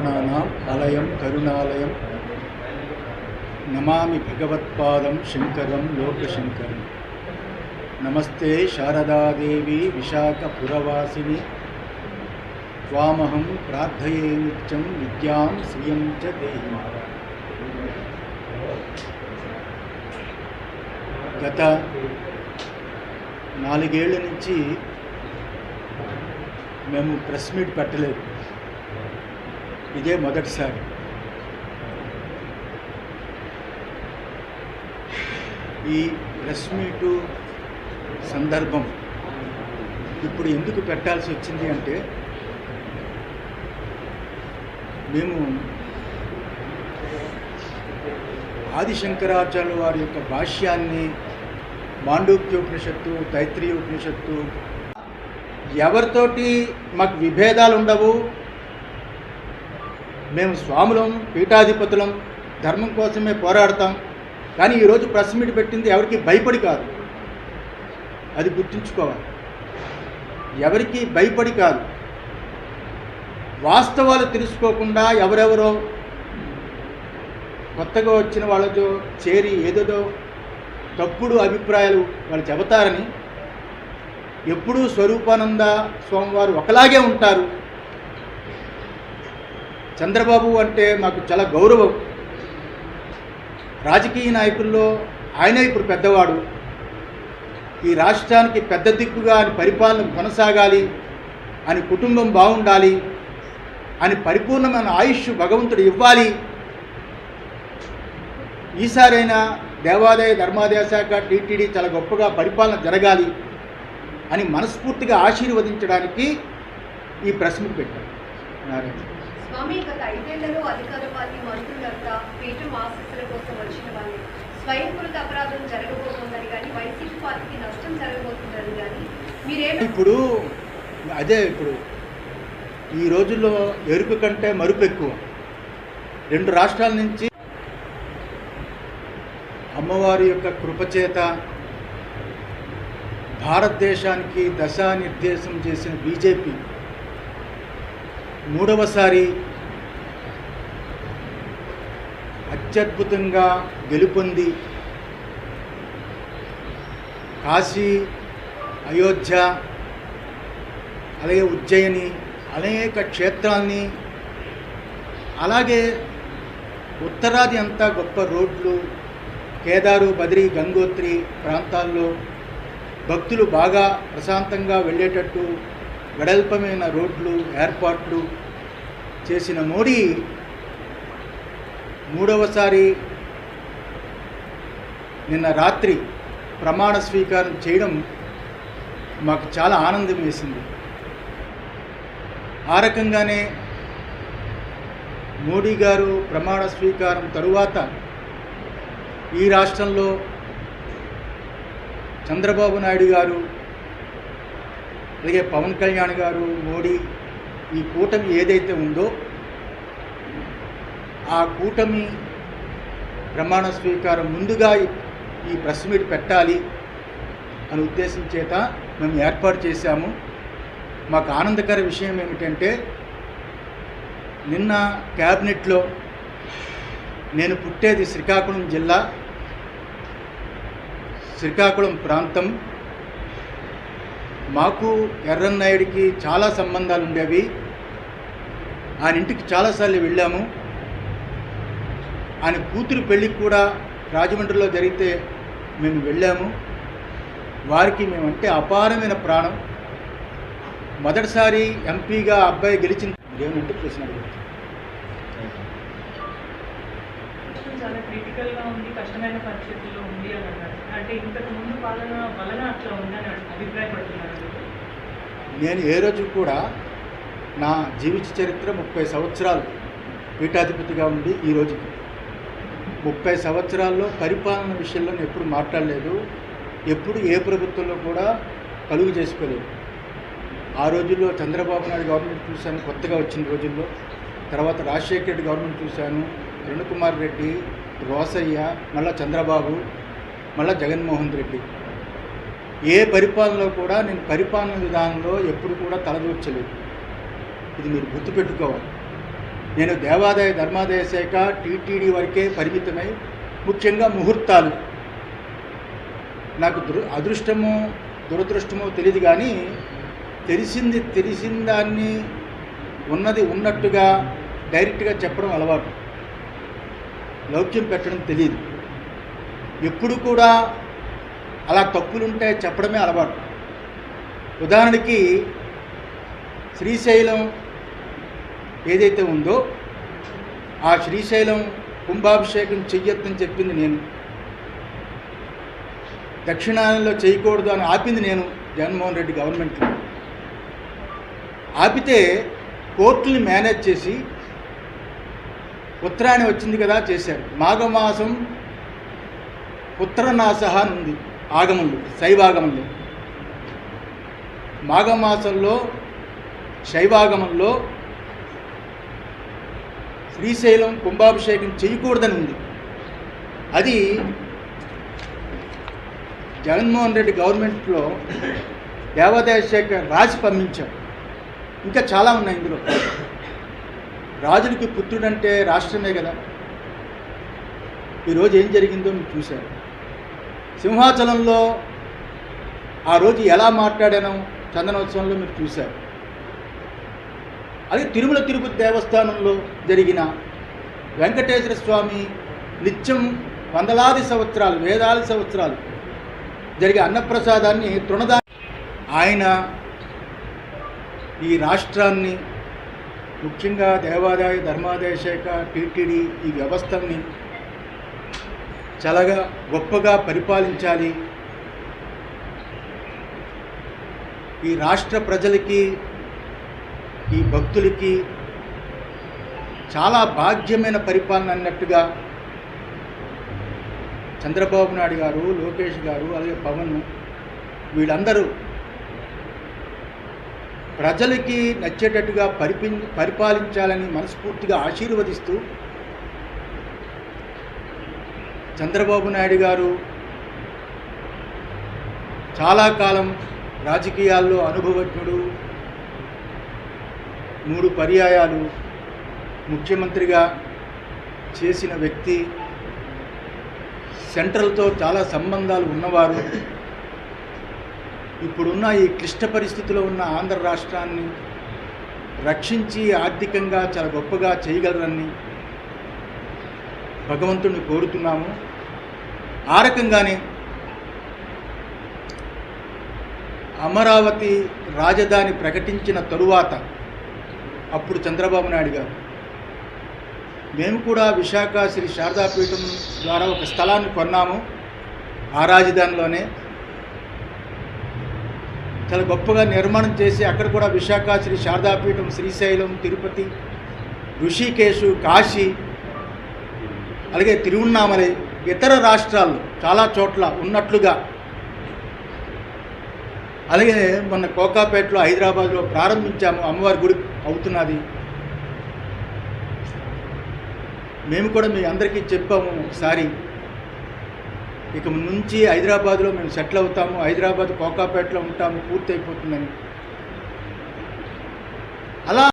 ప్రాణానాం ఆలయం కరుణాలయం. నమామి భగవత్పాదం శంకరం లోకశంకరం. నమస్తే శారదాదేవి విశాఖపురవాసిని. త్వామహం ప్రార్థయే నిత్యం విద్యాం శ్రియం చ దేహి. గత నాలుగేళ్ళ నుంచి మేము ప్రెస్ మీట్ పెట్టలేదు. ఇదే మొదటిసారి. ఈ ప్రెస్ మీటు సందర్భం ఇప్పుడు ఎందుకు పెట్టాల్సి వచ్చింది అంటే మేము ఆదిశంకరాచార్యుల వారి యొక్క భాష్యాన్ని మాండూక్యోపనిషత్తు తైత్రీయ ఉపనిషత్తు ఎవరితోటి మాకు విభేదాలు ఉండవు మేము స్వాములం పీఠాధిపతులం ధర్మం కోసమే పోరాడతాం. కానీ ఈరోజు ప్రెస్ మీట్ పెట్టింది ఎవరికి భయపడి కాదు. అది గుర్తుంచుకోవాలి. ఎవరికి భయపడి కాదు. వాస్తవాలు తెలుసుకోకుండా ఎవరెవరో కొత్తగా వచ్చిన వాళ్ళతో చేరి ఏదేదో తప్పుడు అభిప్రాయాలు వాళ్ళు చెబుతారని ఎప్పుడూ స్వరూపానంద స్వామివారు ఒకలాగే ఉంటారు. చంద్రబాబు అంటే మాకు చాలా గౌరవం. రాజకీయ నాయకుల్లో ఆయనే ఇప్పుడు పెద్దవాడు. ఈ రాష్ట్రానికి పెద్ద దిక్కుగా అని పరిపాలన కొనసాగాలి అని కుటుంబం బాగుండాలి అని పరిపూర్ణమైన ఆయుష్ భగవంతుడు ఇవ్వాలి. ఈసారైనా దేవాదాయ ధర్మాదాయ శాఖ టీటీడీ చాలా గొప్పగా పరిపాలన జరగాలి అని మనస్ఫూర్తిగా ఆశీర్వదించడానికి ఈ ప్రెస్ పెట్టారు. నారాయణ. స్వామి గత ఐదేళ్ళలో అధికార పార్టీ మంత్రులంతా పీఠం ఆశీస్సుల కోసం వచ్చిన వాళ్ళు స్వయంకృత అపరాధం జరగబోతోందని కానీ వైసీపీ పార్టీకి నష్టం జరగబోతుందని కానీ మీరే ఇప్పుడు అదే ఇప్పుడు ఈ రోజుల్లో ఎరుపు కంటే మరుపు ఎక్కువ. రెండు రాష్ట్రాల నుంచి అమ్మవారి యొక్క కృపచేత భారతదేశానికి దశానిర్దేశం చేసిన బీజేపీ మూడవసారి అత్యద్భుతంగా గెలుపొంది కాశీ అయోధ్య అలాగే ఉజ్జయిని అనేక క్షేత్రాల్ని అలాగే ఉత్తరాది అంతా గొప్ప రోడ్లు కేదారు బద్రి గంగోత్రి ప్రాంతాల్లో భక్తులు బాగా ప్రశాంతంగా వెళ్ళేటట్టు వెడల్పమైన రోడ్లు ఏర్పాట్లు చేసిన మోడీ మూడవసారి నిన్న రాత్రి ప్రమాణ స్వీకారం చేయడం మాకు చాలా ఆనందం వేసింది. ఆ రకంగానే మోడీ గారు ప్రమాణ స్వీకారం తరువాత ఈ రాష్ట్రంలో చంద్రబాబు నాయుడు గారు అలాగే పవన్ కళ్యాణ్ గారు మోడీ ఈ కూటమి ఏదైతే ఉందో ఆ కూటమి ప్రమాణ స్వీకారం ముందుగా ఈ- ప్రెస్ మీట్ పెట్టాలి అని ఉద్దేశం చేత మేము ఏర్పాటు చేశాము. మాకు ఆనందకర విషయం ఏమిటంటే నిన్న క్యాబినెట్లో నేను పుట్టేది శ్రీకాకుళం జిల్లా శ్రీకాకుళం ప్రాంతం. మాకు ఎర్రన్నాయుడికి చాలా సంబంధాలు ఉండేవి ఆయన ఇంటికి చాలాసార్లు వెళ్ళాము. ఆయన కూతురు పెళ్ళికి కూడా రాజమండ్రిలో జరిగితే మేము వెళ్ళాము వారికి మేమంటే అపారమైన ప్రాణం మొదటిసారి ఎంపీగా అబ్బాయి గెలిచిన ఏమంటే ప్రశ్న అడగచ్చు. రాష్ట్రం చాలా క్రిటికల్గా ఉంది కష్టమైన పరిస్థితుల్లో ఉంది అని అన్నారు అంటే ఇంతకు ముందు పాలన వలన అట్లా ఉందని అభిప్రాయపడుతున్నారు మీరు? నేను ఏ రోజు కూడా నా జీవిత చరిత్ర ముప్పై సంవత్సరాలు పీఠాధిపతిగా ఉండి ఈ రోజుకి ముప్పై సంవత్సరాల్లో పరిపాలన విషయంలో నేను ఎప్పుడు మాట్లాడలేదు. ఎప్పుడు ఏ ప్రభుత్వంలో కూడా కలుగు చేసుకోలేదు. ఆ రోజుల్లో చంద్రబాబు నాయుడు గవర్నమెంట్ చూశాను కొత్తగా వచ్చిన రోజుల్లో. తర్వాత రాజశేఖర రెడ్డి గవర్నమెంట్ చూశాను కిరణ్ రెడ్డి రోసయ్య మళ్ళా చంద్రబాబు మళ్ళా జగన్మోహన్ రెడ్డి. ఏ పరిపాలనలో కూడా నేను పరిపాలన విధానంలో ఎప్పుడు కూడా తలదూర్చలేదు. ఇది మీరు గుర్తుపెట్టుకోవాలి. నేను దేవాదాయ ధర్మాదాయ శాఖ టీటీడీ వరకే పరిమితమై ముఖ్యంగా ముహూర్తాలు. నాకు దుర అదృష్టమో దురదృష్టమో తెలియదు కానీ తెలిసింది తెలిసిన దాన్ని ఉన్నది ఉన్నట్టుగా డైరెక్ట్గా చెప్పడం అలవాటు. లౌక్యం పెట్టడం తెలియదు ఎప్పుడు కూడా అలా తప్పులుంటే చెప్పడమే అలవాటు. ఉదాహరణకి శ్రీశైలం ఏదైతే ఉందో ఆ శ్రీశైలం కుంభాభిషేకం చెయ్యొద్దని చెప్పింది నేను. దక్షిణాయనంలో చేయకూడదు అని ఆపింది నేను జగన్మోహన్ రెడ్డి గవర్నమెంట్లో ఆపితే కోర్టుని మేనేజ్ చేసి ఉత్తరాయణ వచ్చింది కదా చేశారు. మాఘమాసం ఉత్తరనాసహ అని ఉంది ఆగమంలో శైవాగమంలో. మాఘమాసంలో శైవాగమంలో శ్రీశైలం కుంభాభిషేకం చేయకూడదని ఉంది. అది జగన్మోహన్ రెడ్డి గవర్నమెంట్లో దేవాదాయ శాఖ రాసి పంపించాం ఇంకా చాలా ఉన్నాయి ఇందులో. రాజులకి పుత్రుడంటే రాష్ట్రమే కదా. ఈరోజు ఏం జరిగిందో మీరు చూశారు. సింహాచలంలో ఆ రోజు ఎలా మాట్లాడానో చందనోత్సవంలో మీరు చూశారు. అది తిరుమల తిరుపతి దేవస్థానంలో జరిగిన వెంకటేశ్వర స్వామి నిత్యం వందలాది సంవత్సరాలు వేలాది సంవత్సరాలు జరిగే అన్నప్రసాదాన్ని తృణదా ఆయన ఈ రాష్ట్రాన్ని ముఖ్యంగా దేవాదాయ ధర్మాదాయ శాఖ టీటీడీ ఈ వ్యవస్థల్ని చాలాగా గొప్పగా పరిపాలించాలి. ఈ రాష్ట్ర ప్రజలకి ఈ భక్తులకి చాలా భాగ్యమైన పరిపాలన అన్నట్టుగా చంద్రబాబు నాయుడు గారు లోకేష్ గారు అలాగే పవన్ వీళ్ళందరూ ప్రజలకి నచ్చేటట్టుగా పరిపి పరిపాలించాలని మనస్ఫూర్తిగా ఆశీర్వదిస్తూ చంద్రబాబు నాయుడు గారు చాలా కాలం రాజకీయాల్లో అనుభవజ్ఞుడు మూడు పర్యాయాలు ముఖ్యమంత్రిగా చేసిన వ్యక్తి సెంట్రల్తో చాలా సంబంధాలు ఉన్నవారు. ఇప్పుడున్న ఈ క్లిష్ట పరిస్థితిలో ఉన్న ఆంధ్ర రాష్ట్రాన్ని రక్షించి ఆర్థికంగా చాలా గొప్పగా చేయగలరని భగవంతుడిని కోరుతున్నాము. ఆ రకంగానే అమరావతి రాజధాని ప్రకటించిన తరువాత అప్పుడు చంద్రబాబు నాయుడు గారు. మేము కూడా విశాఖ శ్రీ శారదాపీఠం ద్వారా ఒక స్థలాన్ని కొన్నాము. ఆ రాజధానిలోనే. చాలా గొప్పగా నిర్మాణం చేసి అక్కడ కూడా విశాఖ శ్రీ శారదాపీఠం శ్రీశైలం తిరుపతి ఋషికేశు కాశీ అలాగే తిరువన్నామలై ఇతర రాష్ట్రాల్లో చాలా చోట్ల ఉన్నట్లుగా అలాగే మొన్న కోకాపేటలో హైదరాబాద్లో ప్రారంభించాము అమ్మవారి గుడి అవుతున్నది. మేము కూడా మీ అందరికీ చెప్పాము ఒకసారి. ఇక నుంచి హైదరాబాద్లో మేము సెటిల్ అవుతాము హైదరాబాద్ కోకాపేటలో ఉంటాము పూర్తి అయిపోతుందని అలా